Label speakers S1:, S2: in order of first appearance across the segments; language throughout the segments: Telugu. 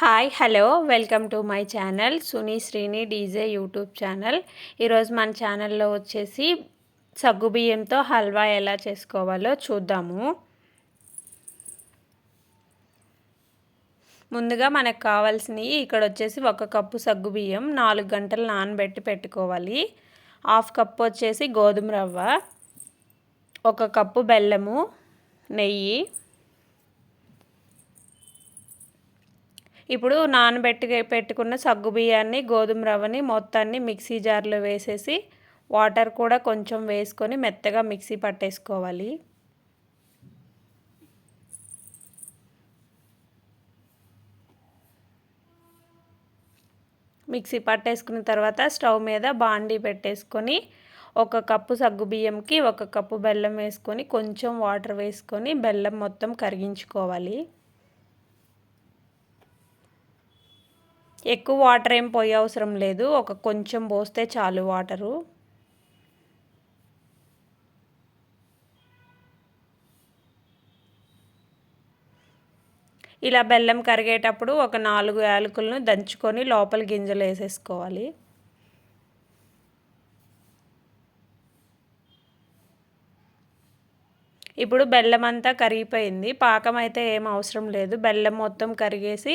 S1: Hi hello welcome to my channel Suni Srini DJ YouTube channel ఈరోజు మన ఛానల్లో వచ్చేసి సగ్గుబియ్యంతో హల్వా ఎలా చేసుకోవాలో చూద్దాము. ముందుగా మనకు కావాల్సినవి ఇక్కడ వచ్చేసి ఒక కప్పు సగ్గుబియ్యం నాలుగు గంటలు నానబెట్టి పెట్టుకోవాలి. హాఫ్ కప్పు వచ్చేసి గోధుమ రవ్వ ఒక కప్పు బెల్లము నెయ్యి ఇప్పుడు నానబెట్టి పెట్టుకున్న సగ్గు బియ్యాన్ని గోధుమ రవ్వని మొత్తాన్ని మిక్సీ జార్లో వేసేసి వాటర్ కూడా కొంచెం వేసుకొని మెత్తగా మిక్సీ పట్టేసుకోవాలి. మిక్సీ పట్టేసుకున్న తర్వాత స్టవ్ మీద బాండీ పెట్టేసుకొని ఒక కప్పు సగ్గు బియ్యంకి ఒక కప్పు బెల్లం వేసుకొని కొంచెం వాటర్ వేసుకొని బెల్లం మొత్తం కరిగించుకోవాలి. ఎక్కువ వాటర్ ఏం పోయే అవసరం లేదు. ఒక కొంచెం పోస్తే చాలు వాటరు. ఇలా బెల్లం కరిగేటప్పుడు ఒక నాలుగు యాలకులను దంచుకొని లోపల గింజలు వేసేసుకోవాలి. ఇప్పుడు బెల్లం అంతా కరిగిపోయింది. పాకం అయితే ఏం అవసరం లేదు. బెల్లం మొత్తం కరిగేసి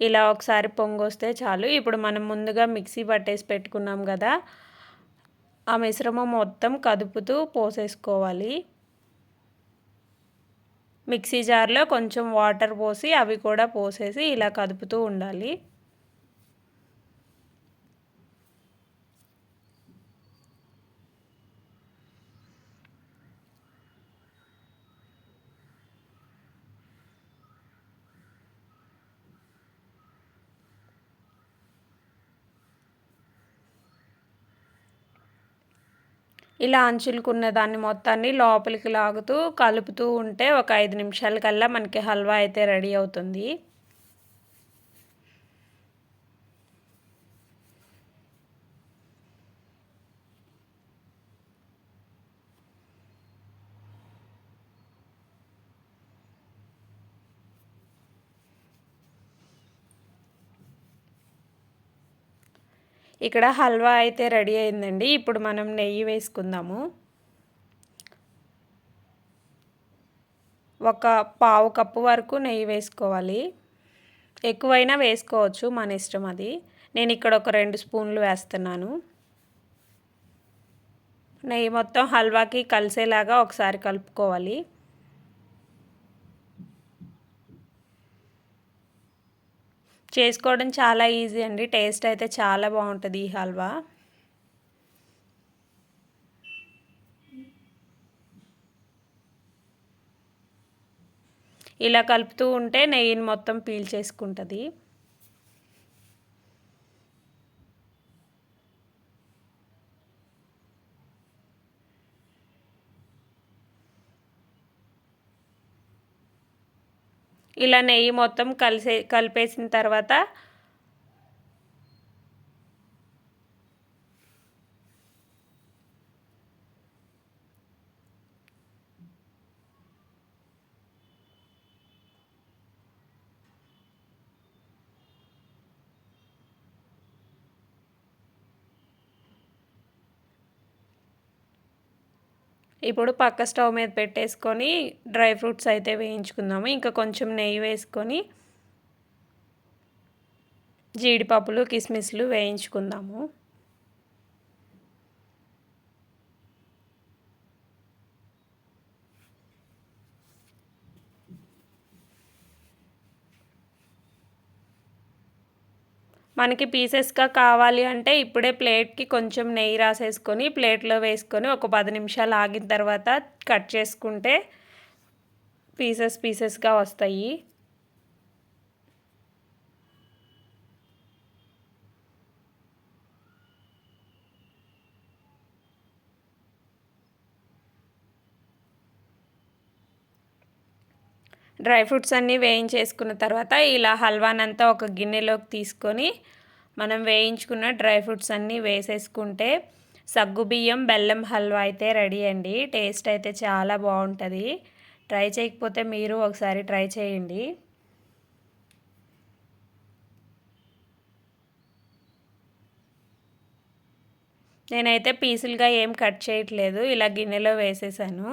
S1: ఇలా ఒకసారి పొంగొస్తే చాలు. ఇప్పుడు మనం ముందుగా మిక్సీ పట్టేసి పెట్టుకున్నాం కదా ఆ మిశ్రమం మొత్తం కదుపుతూ పోసేసుకోవాలి. మిక్సీ జార్లో కొంచెం వాటర్ పోసి అవి కూడా పోసేసి ఇలా కదుపుతూ ఉండాలి. ఇలా అంచులుకున్న దాన్ని మొత్తాన్ని లోపలికి లాగుతూ కలుపుతూ ఉంటే ఒక ఐదు నిమిషాల కల్లా మనకి హల్వా అయితే రెడీ అవుతుంది. ఇక్కడ హల్వా అయితే రెడీ అయిందండి. ఇప్పుడు మనం నెయ్యి వేసుకుందాము. ఒక పావు కప్పు వరకు నెయ్యి వేసుకోవాలి. ఎక్కువైనా వేసుకోవచ్చు మన ఇష్టం అది. నేను ఇక్కడ ఒక రెండు స్పూన్లు వేస్తున్నాను. నెయ్యి మొత్తం హల్వాకి కలిసేలాగా ఒకసారి కలుపుకోవాలి. చేసుకోవడం చాలా ఈజీ అండి. టేస్ట్ అయితే చాలా బాగుంటుంది ఈ హల్వా. ఇలా కలుపుతూ ఉంటే నెయ్యిని మొత్తం పీల్ ఇలా నెయ్యి మొత్తం కలిసే కలిపేసిన తర్వాత ఇప్పుడు పక్క స్టవ్ మీద పెట్టేసుకొని డ్రై ఫ్రూట్స్ అయితే వేయించుకుందాము. ఇంకా కొంచెం నెయ్యి వేసుకొని జీడిపప్పులు కిస్మిస్లు వేయించుకుందాము. మనకి పీసెస్గా కావాలి అంటే ఇప్పుడే ప్లేట్కి కొంచెం నెయ్యి రాసేసుకొని ప్లేట్లో వేసుకొని ఒక పది నిమిషాలు ఆగిన తర్వాత కట్ చేసుకుంటే పీసెస్ పీసెస్గా వస్తాయి. డ్రై ఫ్రూట్స్ అన్నీ వేయించేసుకున్న తర్వాత ఇలా హల్వానంతా ఒక గిన్నెలోకి తీసుకొని మనం వేయించుకున్న డ్రై ఫ్రూట్స్ అన్నీ వేసేసుకుంటే సగ్గుబియ్యం బెల్లం హల్వా అయితే రెడీ అండి. టేస్ట్ అయితే చాలా బాగుంటుంది. ట్రై చేయకపోతే మీరు ఒకసారి ట్రై చేయండి. నేనైతే పీసులుగా ఏం కట్ చేయట్లేదు. ఇలా గిన్నెలో వేసేసాను.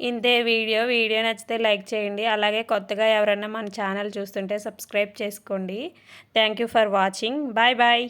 S1: ఇంతే వీడియో వీడియో నచ్చితే లైక్ చేయండి. అలాగే కొత్తగా ఎవరైనా మన ఛానల్ చూస్తుంటే సబ్స్క్రైబ్ చేసుకోండి. Thank you for watching. Bye bye.